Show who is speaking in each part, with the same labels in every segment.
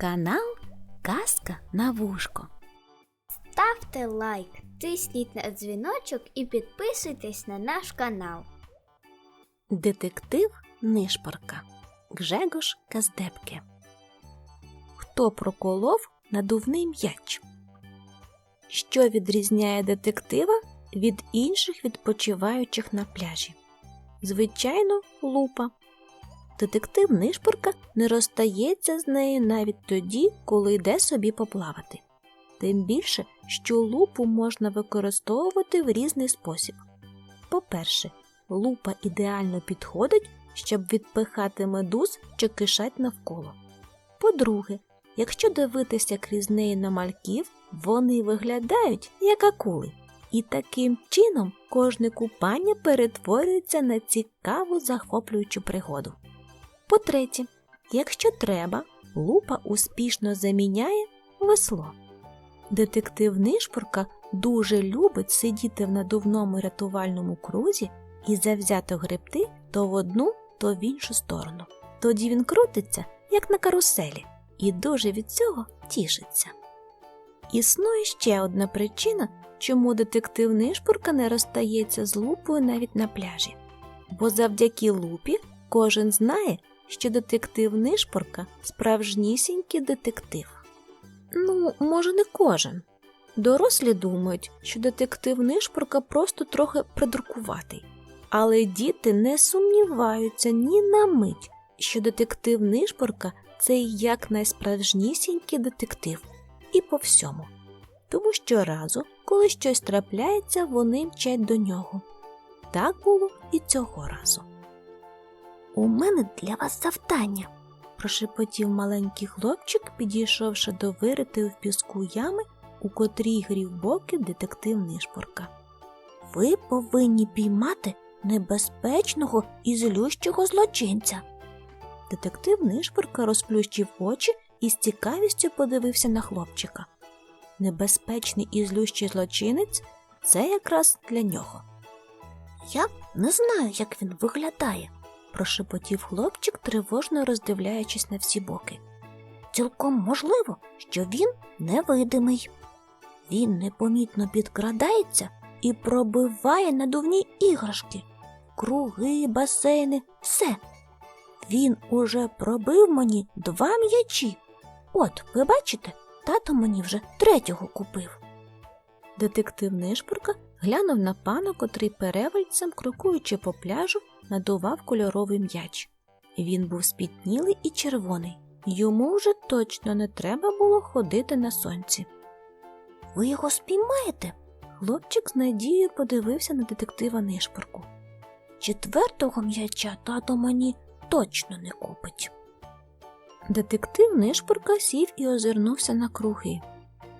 Speaker 1: Канал Казка на вушко.
Speaker 2: Ставте лайк, тисніть на дзвіночок і підписуйтесь на наш канал.
Speaker 1: Детектив Нишпорка Гжегош Каздепке. Хто проколов надувний м'яч? Що відрізняє детектива від інших відпочиваючих на пляжі? Звичайно, лупа. Детектив Нишпорка не розстається з нею навіть тоді, коли йде собі поплавати. Тим більше, що лупу можна використовувати в різний спосіб. По-перше, лупа ідеально підходить, щоб відпихати медуз, що кишать навколо. По-друге, якщо дивитися крізь неї на мальків, вони виглядають як акули. І таким чином кожне купання перетворюється на цікаву захоплюючу пригоду. По-третє, якщо треба, лупа успішно заміняє весло. Детектив Нишпорка дуже любить сидіти в надувному рятувальному крузі і завзято гребти то в одну, то в іншу сторону. Тоді він крутиться, як на каруселі, і дуже від цього тішиться. Існує ще одна причина, чому детектив Нишпорка не розстається з лупою навіть на пляжі. Бо завдяки лупі кожен знає, що детектив Нишпорка справжнісінький детектив. Ну, може, не кожен. Дорослі думають, що детектив Нишпорка просто трохи придуркуватий. Але діти не сумніваються ні на мить, що детектив Нишпорка це як найсправжнісінький детектив і по всьому. Тому щоразу, коли щось трапляється, вони мчать до нього. Так було і цього разу. У мене для вас завдання, прошепотів маленький хлопчик, підійшовши до виритої в піску ями, у котрій грів боки детектив Нишпорка. Ви повинні піймати небезпечного і злющого злочинця. Детектив Нишпорка розплющив очі і з цікавістю подивився на хлопчика. Небезпечний і злющий злочинець це якраз для нього. Я не знаю, як він виглядає, прошепотів хлопчик, тривожно роздивляючись на всі боки. Цілком можливо, що він невидимий. Він непомітно підкрадається і пробиває надувні іграшки, круги, басейни, все. Він уже пробив мені два м'ячі. От, ви бачите, тато мені вже третього купив. Детектив Нишпорка глянув на пана, котрий перевальцем, крокуючи по пляжу, надував кольоровий м'яч. Він був спітнілий і червоний. Йому вже точно не треба було ходити на сонці. Ви його спіймаєте? Хлопчик з надією подивився на детектива Нишпорку. Четвертого м'яча тато мені точно не купить. Детектив Нишпорка сів і озирнувся на круги.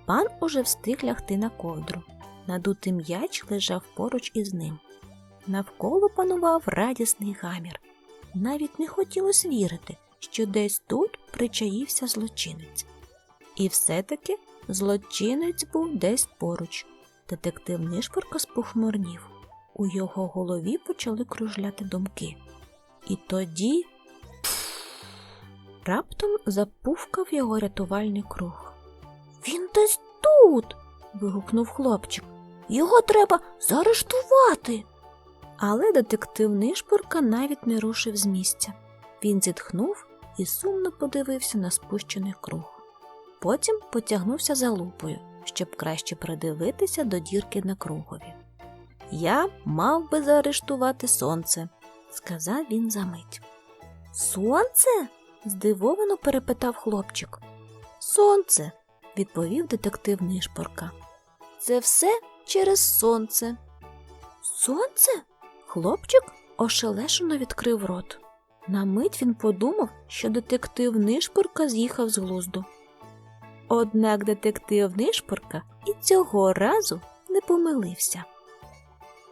Speaker 1: Пан уже встиг лягти на ковдру. Надутий м'яч лежав поруч із ним. Навколо панував радісний гамір. Навіть не хотілося вірити, що десь тут причаївся злочинець. І все-таки злочинець був десь поруч. Детектив Нишпорка спохмурнів. У його голові почали кружляти думки. І тоді раптом запувкав його рятувальний круг. Він десь тут. вигукнув хлопчик. Його треба заарештувати. Але детектив Нишпорка навіть не рушив з місця. Він зітхнув і сумно подивився на спущений круг. Потім потягнувся за лупою, щоб краще придивитися до дірки на кругові. Я мав би заарештувати сонце, сказав він за мить. Сонце? здивовано перепитав хлопчик. Сонце, відповів детектив Нишпорка. Це все через сонце. Сонце? Хлопчик ошелешено відкрив рот. На мить він подумав, що детектив Нишпорка з'їхав з глузду. Однак детектив Нишпорка і цього разу не помилився.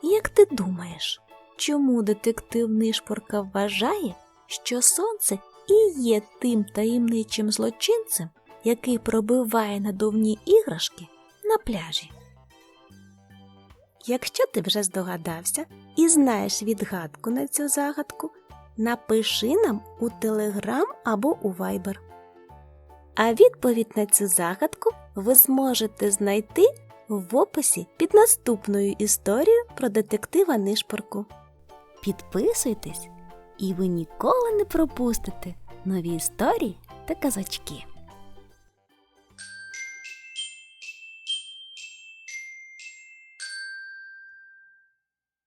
Speaker 1: Як ти думаєш, чому детектив Нишпорка вважає, що сонце і є тим таємничим злочинцем, який пробиває надувні іграшки на пляжі? Якщо ти вже здогадався і знаєш відгадку на цю загадку, напиши нам у Телеграм або у Вайбер. А відповідь на цю загадку ви зможете знайти в описі під наступною історією про детектива Нишпорку. Підписуйтесь, і ви ніколи не пропустите нові історії та казачки.